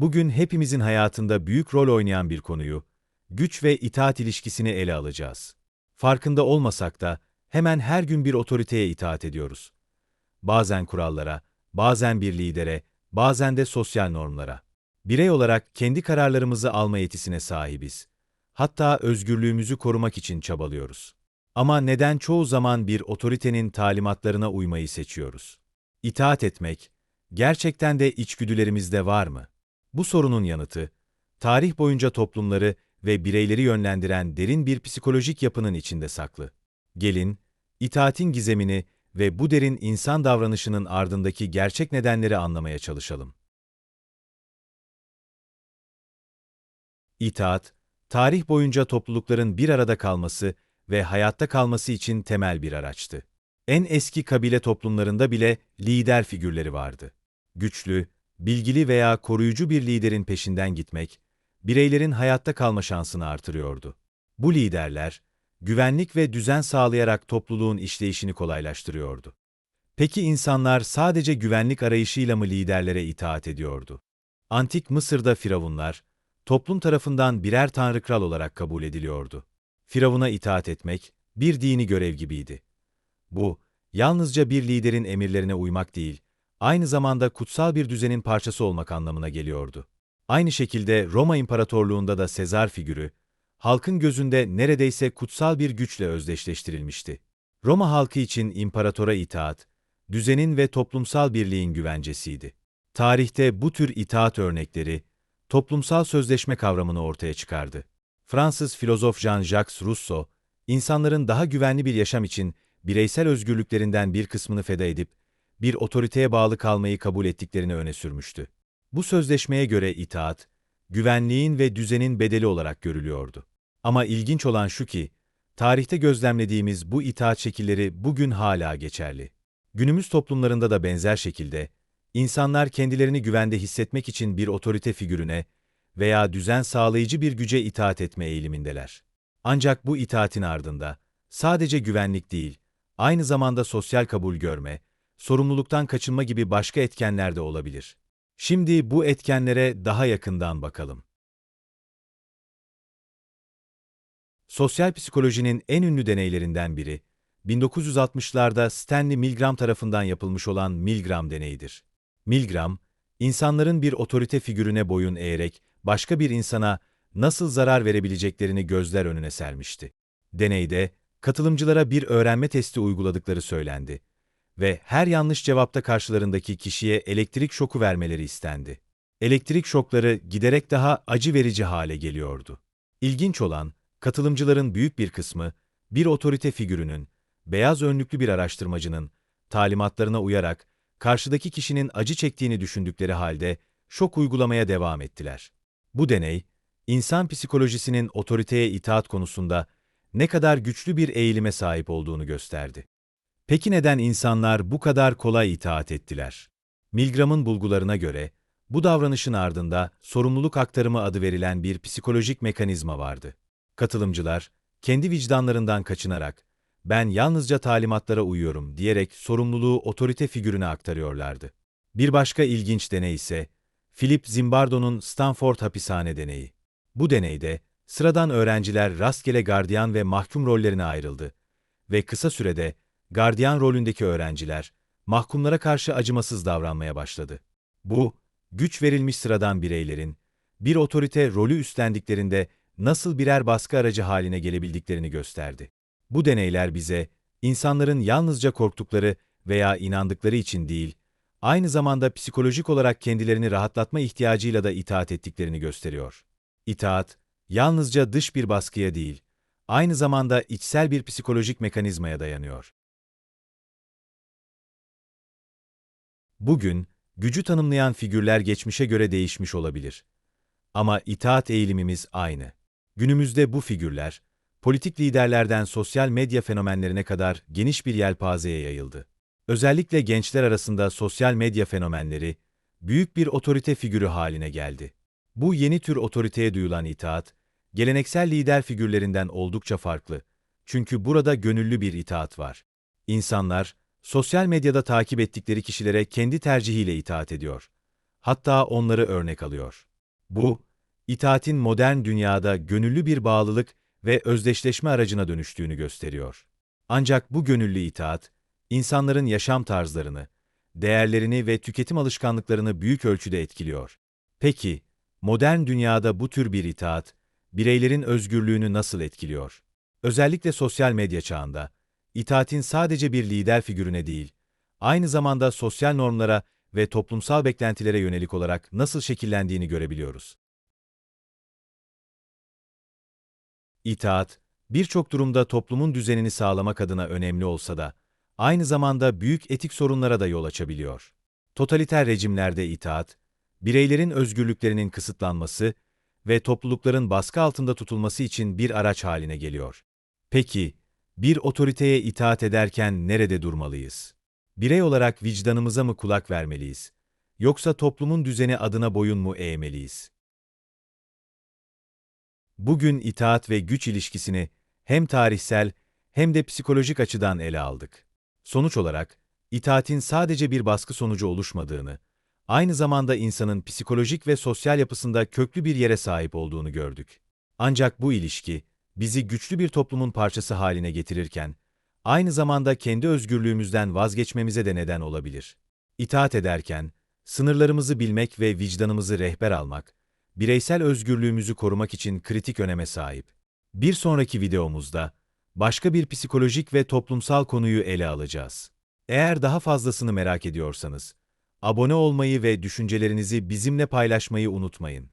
Bugün hepimizin hayatında büyük rol oynayan bir konuyu, güç ve itaat ilişkisini ele alacağız. Farkında olmasak da hemen her gün bir otoriteye itaat ediyoruz. Bazen kurallara, bazen bir lidere, bazen de sosyal normlara. Birey olarak kendi kararlarımızı alma yetisine sahibiz. Hatta özgürlüğümüzü korumak için çabalıyoruz. Ama neden çoğu zaman bir otoritenin talimatlarına uymayı seçiyoruz? İtaat etmek, gerçekten de içgüdülerimizde var mı? Bu sorunun yanıtı, tarih boyunca toplumları ve bireyleri yönlendiren derin bir psikolojik yapının içinde saklı. Gelin, itaatin gizemini ve bu derin insan davranışının ardındaki gerçek nedenleri anlamaya çalışalım. İtaat, tarih boyunca toplulukların bir arada kalması ve hayatta kalması için temel bir araçtı. En eski kabile toplumlarında bile lider figürleri vardı. Güçlü, bilgili veya koruyucu bir liderin peşinden gitmek, bireylerin hayatta kalma şansını artırıyordu. Bu liderler, güvenlik ve düzen sağlayarak topluluğun işleyişini kolaylaştırıyordu. Peki insanlar sadece güvenlik arayışıyla mı liderlere itaat ediyordu? Antik Mısır'da firavunlar, toplum tarafından birer tanrı kral olarak kabul ediliyordu. Firavuna itaat etmek, bir dini görev gibiydi. Bu, yalnızca bir liderin emirlerine uymak değil, aynı zamanda kutsal bir düzenin parçası olmak anlamına geliyordu. Aynı şekilde Roma İmparatorluğunda da Sezar figürü, halkın gözünde neredeyse kutsal bir güçle özdeşleştirilmişti. Roma halkı için imparatora itaat, düzenin ve toplumsal birliğin güvencesiydi. Tarihte bu tür itaat örnekleri, toplumsal sözleşme kavramını ortaya çıkardı. Fransız filozof Jean-Jacques Rousseau, insanların daha güvenli bir yaşam için bireysel özgürlüklerinden bir kısmını feda edip, bir otoriteye bağlı kalmayı kabul ettiklerini öne sürmüştü. Bu sözleşmeye göre itaat, güvenliğin ve düzenin bedeli olarak görülüyordu. Ama ilginç olan şu ki, tarihte gözlemlediğimiz bu itaat şekilleri bugün hala geçerli. Günümüz toplumlarında da benzer şekilde, insanlar kendilerini güvende hissetmek için bir otorite figürüne veya düzen sağlayıcı bir güce itaat etme eğilimindeler. Ancak bu itaatin ardında, sadece güvenlik değil, aynı zamanda sosyal kabul görme, sorumluluktan kaçınma gibi başka etkenler de olabilir. Şimdi bu etkenlere daha yakından bakalım. Sosyal psikolojinin en ünlü deneylerinden biri, 1960'larda Stanley Milgram tarafından yapılmış olan Milgram deneyidir. Milgram, insanların bir otorite figürüne boyun eğerek başka bir insana nasıl zarar verebileceklerini gözler önüne sermişti. Deneyde, katılımcılara bir öğrenme testi uyguladıkları söylendi ve her yanlış cevapta karşılarındaki kişiye elektrik şoku vermeleri istendi. Elektrik şokları giderek daha acı verici hale geliyordu. İlginç olan, katılımcıların büyük bir kısmı, bir otorite figürünün, beyaz önlüklü bir araştırmacının, talimatlarına uyarak, karşıdaki kişinin acı çektiğini düşündükleri halde, şok uygulamaya devam ettiler. Bu deney, insan psikolojisinin otoriteye itaat konusunda ne kadar güçlü bir eğilime sahip olduğunu gösterdi. Peki neden insanlar bu kadar kolay itaat ettiler? Milgram'ın bulgularına göre, bu davranışın ardında sorumluluk aktarımı adı verilen bir psikolojik mekanizma vardı. Katılımcılar, kendi vicdanlarından kaçınarak, ben yalnızca talimatlara uyuyorum diyerek sorumluluğu otorite figürüne aktarıyorlardı. Bir başka ilginç deney ise, Philip Zimbardo'nun Stanford hapishane deneyi. Bu deneyde, sıradan öğrenciler rastgele gardiyan ve mahkum rollerine ayrıldı ve kısa sürede gardiyan rolündeki öğrenciler, mahkumlara karşı acımasız davranmaya başladı. Bu, güç verilmiş sıradan bireylerin, bir otorite rolü üstlendiklerinde nasıl birer baskı aracı haline gelebildiklerini gösterdi. Bu deneyler bize, insanların yalnızca korktukları veya inandıkları için değil, aynı zamanda psikolojik olarak kendilerini rahatlatma ihtiyacıyla da itaat ettiklerini gösteriyor. İtaat, yalnızca dış bir baskıya değil, aynı zamanda içsel bir psikolojik mekanizmaya dayanıyor. Bugün, gücü tanımlayan figürler geçmişe göre değişmiş olabilir. Ama itaat eğilimimiz aynı. Günümüzde bu figürler, politik liderlerden sosyal medya fenomenlerine kadar geniş bir yelpazeye yayıldı. Özellikle gençler arasında sosyal medya fenomenleri, büyük bir otorite figürü haline geldi. Bu yeni tür otoriteye duyulan itaat, geleneksel lider figürlerinden oldukça farklı. Çünkü burada gönüllü bir itaat var. İnsanlar, sosyal medyada takip ettikleri kişilere kendi tercihiyle itaat ediyor. Hatta onları örnek alıyor. Bu, itaatin modern dünyada gönüllü bir bağlılık ve özdeşleşme aracına dönüştüğünü gösteriyor. Ancak bu gönüllü itaat, insanların yaşam tarzlarını, değerlerini ve tüketim alışkanlıklarını büyük ölçüde etkiliyor. Peki, modern dünyada bu tür bir itaat, bireylerin özgürlüğünü nasıl etkiliyor? Özellikle sosyal medya çağında, itaatin sadece bir lider figürüne değil, aynı zamanda sosyal normlara ve toplumsal beklentilere yönelik olarak nasıl şekillendiğini görebiliyoruz. İtaat, birçok durumda toplumun düzenini sağlamak adına önemli olsa da, aynı zamanda büyük etik sorunlara da yol açabiliyor. Totaliter rejimlerde itaat, bireylerin özgürlüklerinin kısıtlanması ve toplulukların baskı altında tutulması için bir araç haline geliyor. Peki, bir otoriteye itaat ederken nerede durmalıyız? Birey olarak vicdanımıza mı kulak vermeliyiz? Yoksa toplumun düzeni adına boyun mu eğmeliyiz? Bugün itaat ve güç ilişkisini hem tarihsel hem de psikolojik açıdan ele aldık. Sonuç olarak, itaatin sadece bir baskı sonucu oluşmadığını, aynı zamanda insanın psikolojik ve sosyal yapısında köklü bir yere sahip olduğunu gördük. Ancak bu ilişki, bizi güçlü bir toplumun parçası haline getirirken, aynı zamanda kendi özgürlüğümüzden vazgeçmemize de neden olabilir. İtaat ederken, sınırlarımızı bilmek ve vicdanımızı rehber almak, bireysel özgürlüğümüzü korumak için kritik öneme sahip. Bir sonraki videomuzda, başka bir psikolojik ve toplumsal konuyu ele alacağız. Eğer daha fazlasını merak ediyorsanız, abone olmayı ve düşüncelerinizi bizimle paylaşmayı unutmayın.